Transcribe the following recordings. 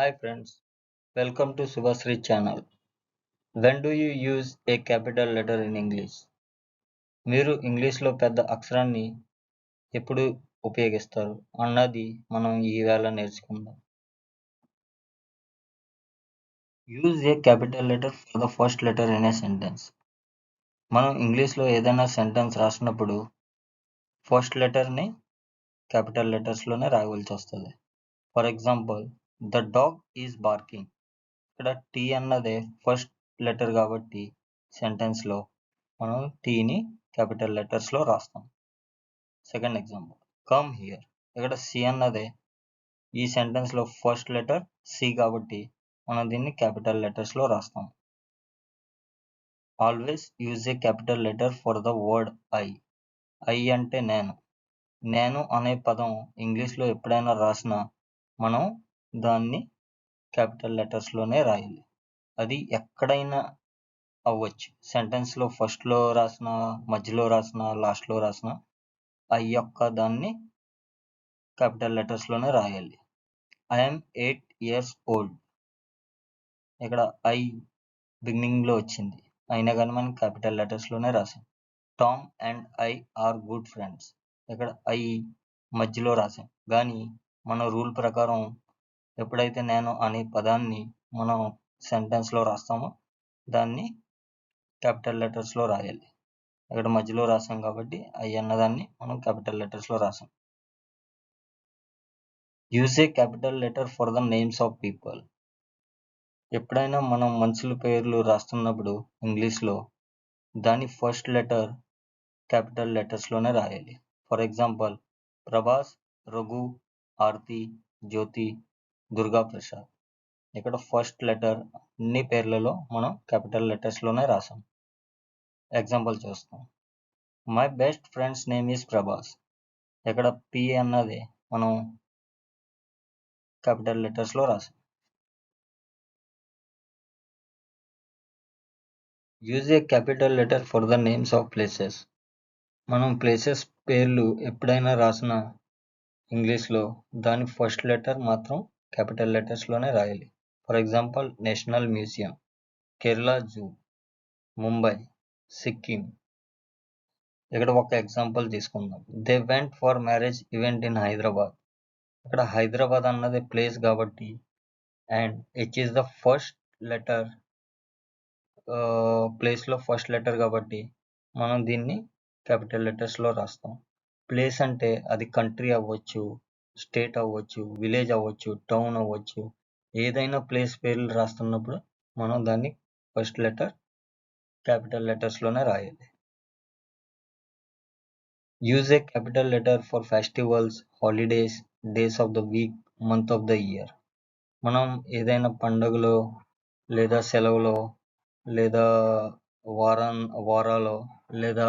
Hi friends, welcome to Subhasri channel. When do you use a capital letter in English? మీరు ఇంగ్లీష్లో పెద్ద అక్షరాన్ని ఎప్పుడు ఉపయోగిస్తారు అన్నది మనం ఈవేళ నేర్చుకుందాం use a capital letter for the first letter in a sentence మనం ఇంగ్లీష్లో ఏదైనా సెంటెన్స్ రాసినప్పుడు ఫస్ట్ లెటర్ని క్యాపిటల్ లెటర్స్లోనే రాయవలసి వస్తుంది for example the dog is barking ఇక్కడ టీ అన్నదే ఫస్ట్ లెటర్ కాబట్టి సెంటెన్స్లో మనం టీని క్యాపిటల్ లెటర్స్లో రాస్తాం. సెకండ్ ఎగ్జాంపుల్ కమ్ హియర్ ఇక్కడ సి అన్నదే ఈ సెంటెన్స్లో ఫస్ట్ లెటర్ సి కాబట్టి మనం దీన్ని క్యాపిటల్ లెటర్స్లో రాస్తాం. Always use a capital letter for the word I I అంటే నేను. నేను అనే పదం ఇంగ్లీష్లో ఎప్పుడైనా రాసినా మనం దాన్ని క్యాపిటల్ లెటర్స్లోనే రాయాలి. అది ఎక్కడైనా అవ్వచ్చు. సెంటెన్స్లో ఫస్ట్లో రాసిన మధ్యలో రాసిన లాస్ట్లో రాసిన ఐ యొక్క దాన్ని క్యాపిటల్ లెటర్స్లోనే రాయాలి. I'm eight years old. ఇక్కడ ఐ బిగినింగ్లో వచ్చింది. అయినా కానీ మనం క్యాపిటల్ లెటర్స్లోనే రాసాం. Tom and I are good friends. ఇక్కడ ఐ మధ్యలో రాసాం. కానీ మన రూల్ ప్రకారం ఎప్పుడైతే నేను అనే పదాన్ని మనం సెంటెన్స్లో రాస్తామో దాన్ని క్యాపిటల్ లెటర్స్లో రాయాలి. ఇక్కడ మధ్యలో రాసాం కాబట్టి ఐ అన్నదాన్ని మనం క్యాపిటల్ లెటర్స్లో రాసాం. Use a capital letter for the names of people ఎప్పుడైనా మనం మనుషుల పేర్లు రాస్తున్నప్పుడు ఇంగ్లీష్లో దాని ఫస్ట్ లెటర్ క్యాపిటల్ లెటర్స్లోనే రాయాలి. ఫర్ ఎగ్జాంపుల్ ప్రభాస్ రఘు ఆర్తి జ్యోతి దుర్గా ప్రసాద్ ఇక్కడ ఫస్ట్ లెటర్ అన్ని పేర్లలో మనం క్యాపిటల్ లెటర్స్లోనే రాసాం. ఎగ్జాంపుల్ చూస్తాం. My best friends name is Prabhas ఇక్కడ పి అన్నది మనం క్యాపిటల్ లెటర్స్లో రాసాం. Use a capital letter for the names of places మనం ప్లేసెస్ పేర్లు ఎప్పుడైనా రాసిన ఇంగ్లీష్లో దాని ఫస్ట్ లెటర్ మాత్రం క్యాపిటల్ లెటర్స్లోనే రాయాలి. For example national museum Kerala zoo Mumbai Sikkim. ఇక్కడ ఒక ఎగ్జాంపుల్ తీసుకుందాం. They went for marriage event in Hyderabad. ఇక్కడ హైదరాబాద్ అన్నది ప్లేస్ కాబట్టి and H is the first letter ప్లేస్లో ఫస్ట్ లెటర్ కాబట్టి మనం దీన్ని క్యాపిటల్ లెటర్స్లో రాస్తాం. ప్లేస్ అంటే అది కంట్రీ అవ్వచ్చు స్టేట్ అవ్వచ్చు విలేజ్ అవ్వచ్చు టౌన్ అవ్వచ్చు ఏదైనా ప్లేస్ పేర్లు రాస్తున్నప్పుడు మనం దాన్ని ఫస్ట్ లెటర్ క్యాపిటల్ లెటర్స్లోనే రాయాలి. Use a capital letter for festivals holidays days of the week month of the year. మనం ఏదైనా పండుగలో లేదా సెలవులో లేదా వారం వారాలో లేదా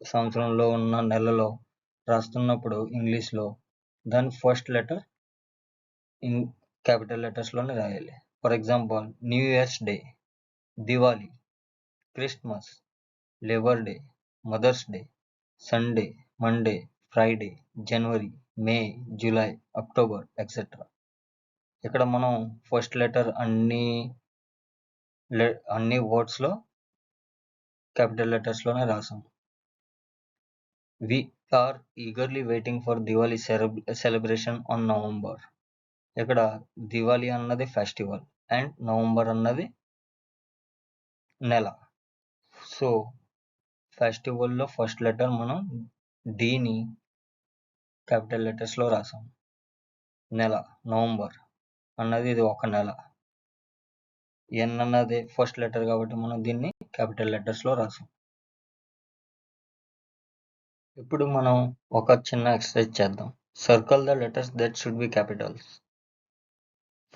సంవత్సరంలో ఉన్న నెలలో రాస్తున్నప్పుడు ఇంగ్లీష్లో దాని ఫస్ట్ లెటర్ ఇన్ క్యాపిటల్ లెటర్స్లోనే రాయాలి. For example new year's day Diwali Christmas labour day mother's day Sunday Monday Friday January May July October etcetera ఇక్కడ మనం ఫస్ట్ లెటర్ అన్ని అన్ని వర్డ్స్లో క్యాపిటల్ లెటర్స్లోనే రాసాం. We are eagerly waiting for Diwali celebration on November ఇక్కడ దివాళీ అన్నది festival and November అన్నది నెల. సో ఫెస్టివల్లో ఫస్ట్ లెటర్ మనం డీని క్యాపిటల్ లెటర్స్లో రాసాం. నెల నవంబర్ అన్నది ఇది ఒక నెల. ఎన్ అన్నది ఫస్ట్ లెటర్ కాబట్టి మనం దీన్ని క్యాపిటల్ లెటర్స్లో రాసాం. ఇప్పుడు మనం ఒక చిన్న ఎక్సర్సైజ్ చేద్దాం. Circle the letters that should be capitals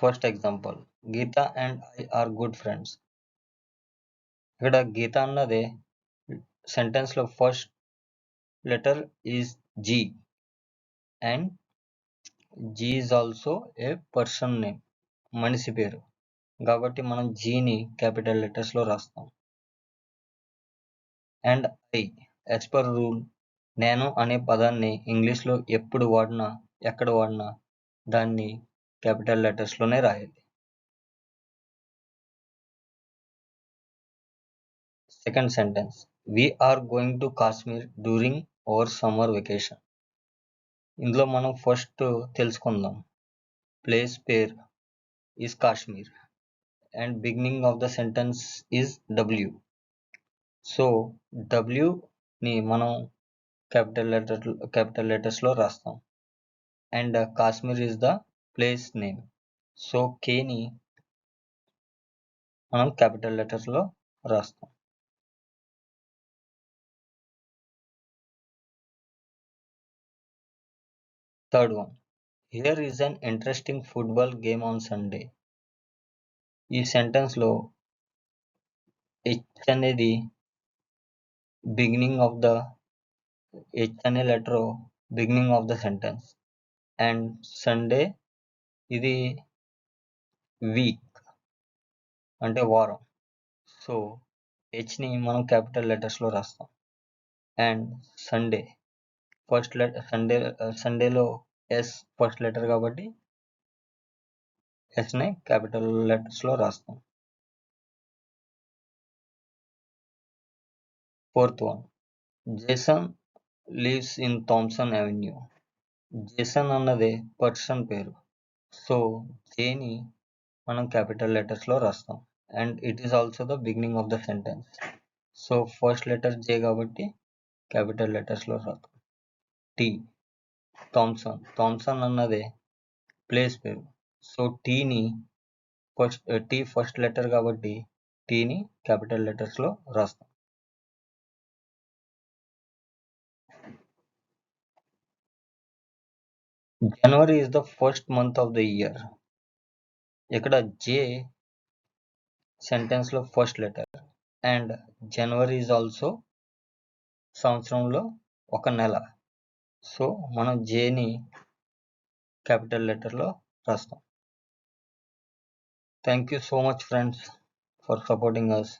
first example Geeta and I are good friends ఇక్కడ గీత అన్నది సెంటెన్స్లో first letter is G and G is also a person name మనిషి పేరు. కాబట్టి మనం జీని క్యాపిటల్ లెటర్స్లో రాస్తాం. And I as per rule నేను అనే పదాన్ని ఇంగ్లీష్లో ఎప్పుడు వాడినా ఎక్కడ వాడినా దాన్ని క్యాపిటల్ లెటర్స్లోనే రాయాలి. Second sentence. We are going to Kashmir during our summer vacation ఇందులో మనం ఫస్ట్ తెలుసుకుందాం. Place pair is Kashmir and beginning of the sentence is W so డబ్ల్యూని మనం క్యాపిటల్ లెటర్ క్యాపిటల్ లెటర్స్లో రాస్తాం. And Kashmir is the place name so కేని మనం capital లెటర్స్లో రాస్తాం. Third one here is an interesting football game on Sunday ఈ సెంటెన్స్లో H అనేది beginning of the H అనే letter beginning of the sentence and Sunday ఇది వీక్ అంటే వారం. సో హెచ్ని మనం క్యాపిటల్ లెటర్స్లో రాస్తాం. And Sunday first letter Sunday సండేలో S first letter కాబట్టి ఎస్ని క్యాపిటల్ లెటర్స్లో రాస్తాం. Fourth one Jason lives in Thomson Avenue. Jason అన్నదే పర్సన్ పేరు. సో జేని మనం క్యాపిటల్ లెటర్స్లో రాస్తాం. And it is also the beginning of the sentence. So first letter J కాబట్టి క్యాపిటల్ లెటర్స్లో రాస్తాం టీ. థామ్సన్ థామ్సన్ అన్నదే ప్లేస్ పేరు. సో టీని ఫస్ట్ టీ ఫస్ట్ లెటర్ కాబట్టి టీని క్యాపిటల్ లెటర్స్లో రాస్తాం. January is the first month of the year ఇక్కడ J సెంటెన్స్లో first letter and January is also సంవత్సరంలో ఒక నెల. సో మనం జేని క్యాపిటల్ లెటర్లో రాస్తాం. Thank you so much friends for supporting us